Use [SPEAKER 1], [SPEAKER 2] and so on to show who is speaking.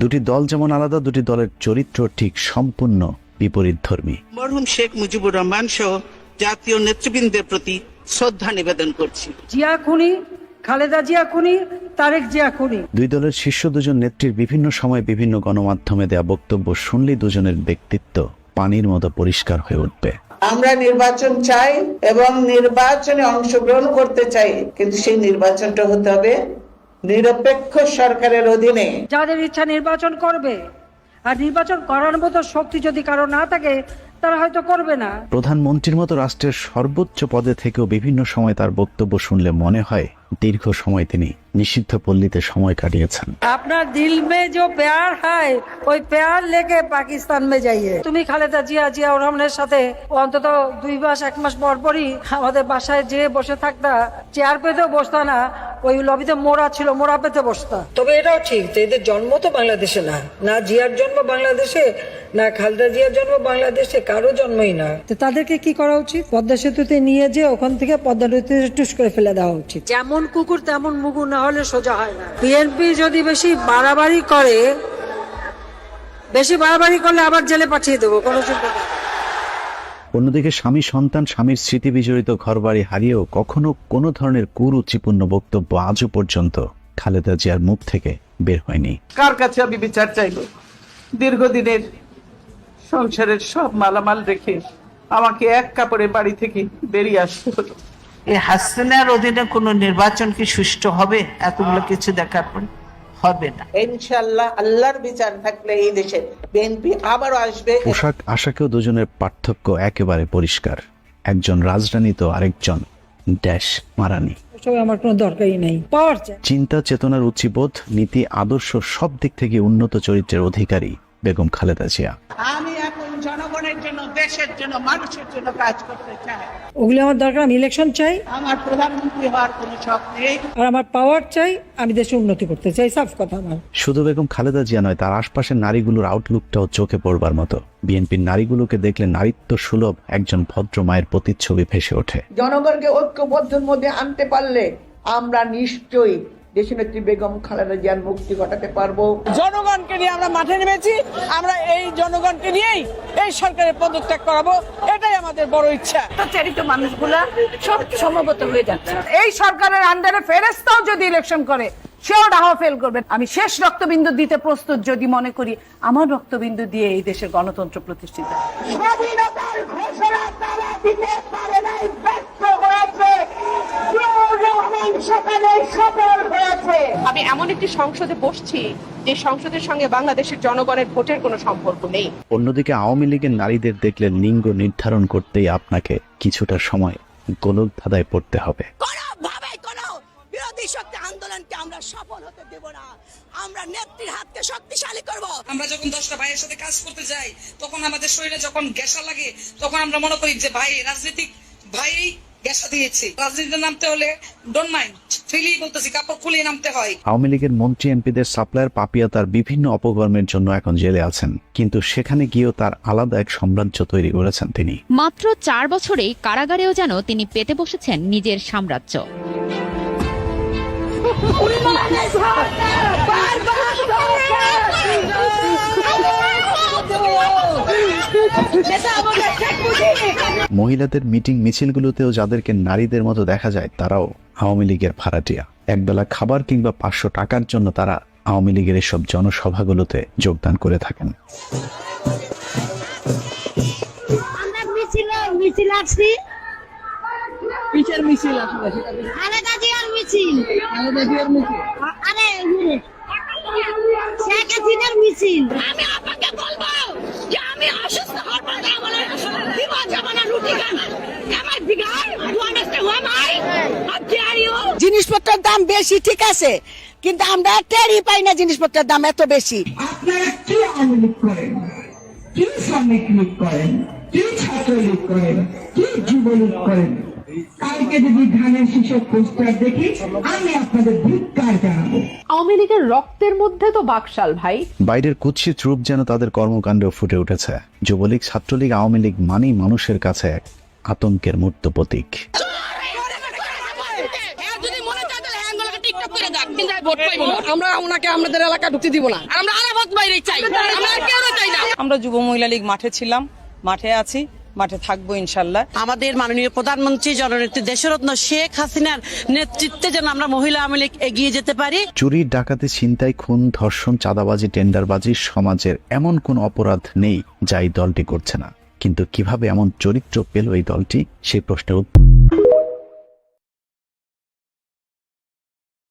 [SPEAKER 1] দুটি দল যেমন আলাদা দুটি দলের চরিত্র ঠিক সম্পূর্ণ বিপরীত ধর্মী
[SPEAKER 2] মরহুম শেখ মুজিবুর রহমান সহ জাতীয় নেতৃবৃন্দের প্রতি শ্রদ্ধা নিবেদন করছি।
[SPEAKER 3] জিয়া খুনি খালেদা জিয়া খুনি তারেক জিয়া খুনি।
[SPEAKER 1] দুই দলের শীর্ষ দুজন নেত্রীর বিভিন্ন সময় বিভিন্ন গণমাধ্যমে দেয়া বক্তব্য শুনলেই দুজনের ব্যক্তিত্ব পানির মতো পরিষ্কার হয়ে উঠবে।
[SPEAKER 4] আমরা নির্বাচন চাই এবং নির্বাচনে অংশগ্রহণ করতে চাই কিন্তু সেই নির্বাচনটা হতে হবে নিরপেক্ষ সরকারের অধীনে।
[SPEAKER 3] যাদের ইচ্ছা নির্বাচন করবে আর নির্বাচন করার মতো শক্তি যদি কারও না থাকে তারা হয়তো করবে না।
[SPEAKER 1] প্রধানমন্ত্রীর মতো রাষ্ট্রের সর্বোচ্চ পদে থেকেও বিভিন্ন সময় তার বক্তব্য শুনলে মনে হয় দীর্ঘ সময় তিনি নিষিদ্ধ পল্লীতে সময় কাটিয়েছেন।
[SPEAKER 3] আপনার দিল মে যে প্যার হয় ওই প্যার লেগে পাকিস্তান মে যাইয়ে। তুমি খালেদা জিয়া জিয়া রহমানের সাথে অন্তত দুই মাস এক মাস পর পরই আমাদের বাসায় যে বসে থাকতা চেয়ার পেতেও বসতা না ওই লবিতে মোড়া ছিল মোড়া পেতে বসতা।
[SPEAKER 5] তবে এটাও ঠিক যে এদের জন্ম তো বাংলাদেশে না না জিয়ার জন্ম বাংলাদেশে না খালেদা জিয়ার জন্ম বাংলাদেশে কারও জন্মই না।
[SPEAKER 3] তো তাদেরকে কি করা উচিত? পদ্মা সেতুতে নিয়ে যে ওখান থেকে পদ্মা নদীতে টুস করে ফেলে দেওয়া উচিত। যেমন কুকুর তেমন মুগু না হলে সোজা হয় না। বিএনপি যদি বেশি বাড়াবাড়ি করে বেশি বাড়াবাড়ি করলে আবার জেলে পাঠিয়ে দেবো কোনো চিন্তা নেই।
[SPEAKER 1] অন্যদিকে স্বামী সন্তান স্বামীর স্মৃতি বিজড়িত ঘরবাড়ি হারিয়েও কখনো কোনো ধরনের কুরুচিপূর্ণ বক্তব্য আজও পর্যন্ত খালেদা জিয়ার মুখ থেকে বের হয়নি।
[SPEAKER 4] কার কাছে আমি বিচার চাইব? দীর্ঘদিনের সংসারের সব মালামাল রেখে আমাকে এক কাপড়ে বাড়ি থেকে বেরিয়ে আসতে হলো। এই হাসিনার অধীনে কোনো নির্বাচন কি সুষ্ঠু হবে? এতগুলো কিছু দেখার পর হবে না। ইনশাল্লাহ আল্লাহর বিচার থাকলে এই দেশে বিএনপি আবারও আসবে।
[SPEAKER 1] পোশাক আশাকেও দুজনের পার্থক্য একেবারে পরিষ্কার। একজন রাজরানী তো আরেকজন ড্যাশ মারানি।
[SPEAKER 3] আমার কোনো দরকারই নেই। পাওয়ার
[SPEAKER 1] চিন্তা চেতনার উচিবোধ নীতি আদর্শ সব দিক থেকে উন্নত চরিত্রের অধিকারী। বেগম খালেদা জিয়া।
[SPEAKER 4] আমি এখন জনগণের জন্য দেশের জন্য মানুষের জন্য কাজ করতে চাই।
[SPEAKER 3] ওগুলি আমার দরকার আমি ইলেকশন চাই।
[SPEAKER 4] আমার প্রধানমন্ত্রী হওয়ার কোনো শখ নেই।
[SPEAKER 3] আর আমার পাওয়ার চাই আমি দেশে উন্নতি করতে চাই সাফ কথা আমার।
[SPEAKER 1] শুধু বেগম খালেদা জিয়া নয় তার আশপাশের নারীগুলোর আউটলুকটাও চোখে পড়বার মতো। বিএনপির নারীগুলোকে দেখলে নারীত্ব সুলভ একজন ভদ্র মায়ের প্রতিচ্ছবি ভেসে ওঠে।
[SPEAKER 6] জনগণকে ঐক্যবদ্ধের মধ্যে আনতে পারলে আমরা নিশ্চয়ই দেশনেত্রী বেগম খালেদা জিয়ার মুক্তি ঘটাতে পারব।
[SPEAKER 5] জনগণকে নিয়ে আমরা মাঠে নেমেছি আমরা এই জনগণকে নিয়েই এই সরকারের পদত্যাগ করাবো এটাই আমাদের বড় ইচ্ছা।
[SPEAKER 7] চারিত মানুষগুলা সব সমগত হয়ে যাচ্ছে। এই সরকারের আন্ডারে ফেরেস্তাও যদি ইলেকশন করে সেও ডাহা ফেল করবে। আমি শেষ রক্তবিন্দু দিতে প্রস্তুত যদি মনে করি আমার রক্তবিন্দু দিয়ে এই দেশের গণতন্ত্র প্রতিষ্ঠিত
[SPEAKER 6] স্বাধীনতার ঘোষণা তারা দিতে পারে নাই ব্যর্থ হয়েছে। সেখানে সফল হয়েছে।
[SPEAKER 8] আমি এমন একটি সংসদে বসছি যে সংসদের সঙ্গে বাংলাদেশের জনগণের ভোটের কোনো সম্পর্ক নেই।
[SPEAKER 1] অন্যদিকে আওয়ামী লীগের নারীদের দেখলে লিঙ্গ নির্ধারণ করতেই আপনাকে কিছুটা সময় গোলক ধাঁধায় পড়তে হবে।
[SPEAKER 9] ভাবে কোনো বিরোধী শক্তি আন্দোলনকে আমরা সফল হতে দেব না। আমরা নেত্রীর হাতকে শক্তিশালী করব।
[SPEAKER 5] আমরা যখন দশটা ভাইয়ের সাথে কাজ করতে যাই তখন আমাদের শরীরে যখন গ্যাসা লাগে তখন আমরা মনে করি যে ভাই রাজনীতিক ভাই গ্যাসা দিয়েছে। রাজনীতিতে নামতে হলে ডোন্ট মাইন্ড ফ্রিলি বলতেছি কাপড় খুলিয়ে নামতে হয়।
[SPEAKER 1] আওয়ামী লীগের মন্ত্রী এমপিদের সাপ্লায়ার পাপিয়া তার বিভিন্ন অপকর্মের জন্য এখন জেলে আছেন কিন্তু সেখানে গিয়েও তার আলাদা এক সাম্রাজ্য তৈরি করেছেন তিনি।
[SPEAKER 10] মাত্র চার বছরেই কারাগারেও যেন তিনি পেতে বসেছেন নিজের সাম্রাজ্য।
[SPEAKER 1] মহিলাদের মিটিং মিছিলগুলোতেও যাদেরকে নারীদের মতো দেখা যায় তারাও আওয়ামী লীগের ভাড়াটিয়া। একবেলা খাবার কিংবা পাঁচশো টাকার জন্য তারা আওয়ামী লীগের এসব জনসভাগুলোতে যোগদান করে থাকেন।
[SPEAKER 9] মিছিল আমি আপনাকে বলব যে আমি জিনিসপত্রের দাম বেশি ঠিক আছে? কিন্তু আমরা টেরই পাই না জিনিসপত্রের দাম এত বেশি।
[SPEAKER 6] আপনারা কি আওয়ামী করেন? কি শ্রমিক লীগ করেন? কি ছাত্রলীগ করেন? কি যুবলীগ করেন? কালকে যদি ধানের শীষক পোস্টার দেখি আমি আপনাদের ধিক্কার জানাব।
[SPEAKER 8] আওয়ামী লীগের রক্তের মধ্যে তো বাকশাল ভাই।
[SPEAKER 1] বাইরের কুৎসিত রূপ যেন তাদের কর্মকাণ্ডেও ফুটে উঠেছে। যুবলীগ ছাত্রলীগ আওয়ামী লীগ মানেই মানুষের কাছে এক আতঙ্কের মূর্ত প্রতীক।
[SPEAKER 9] করে দেখ কিন্তু ভোট পাইবো না। আমরা ওনাকে আমাদের এলাকা ঢুকতে দিব না। আমরা আরাফাত বাইরে চাই। আমরা কেউ চাই না।
[SPEAKER 3] আমরা যুব মহিলা লীগ মাঠে ছিলাম মাঠে আছি মাঠে থাকব ইনশাল্লাহ।
[SPEAKER 9] আমাদের মাননীয় প্রধানমন্ত্রী জননেত্রী দেশরত্ন শেখ হাসিনার নেতৃত্বে যেন আমরা মহিলা আওয়ামী লীগ এগিয়ে যেতে পারি।
[SPEAKER 1] চুরি ডাকাতি ছিনতাই খুন ধর্ষণ চাঁদাবাজি টেন্ডারবাজি সমাজের এমন কোন অপরাধ নেই যা এই দলটি করছে না। কিন্তু কীভাবে এমন চরিত্র পেল এই দলটি সেই প্রশ্নের উত্তর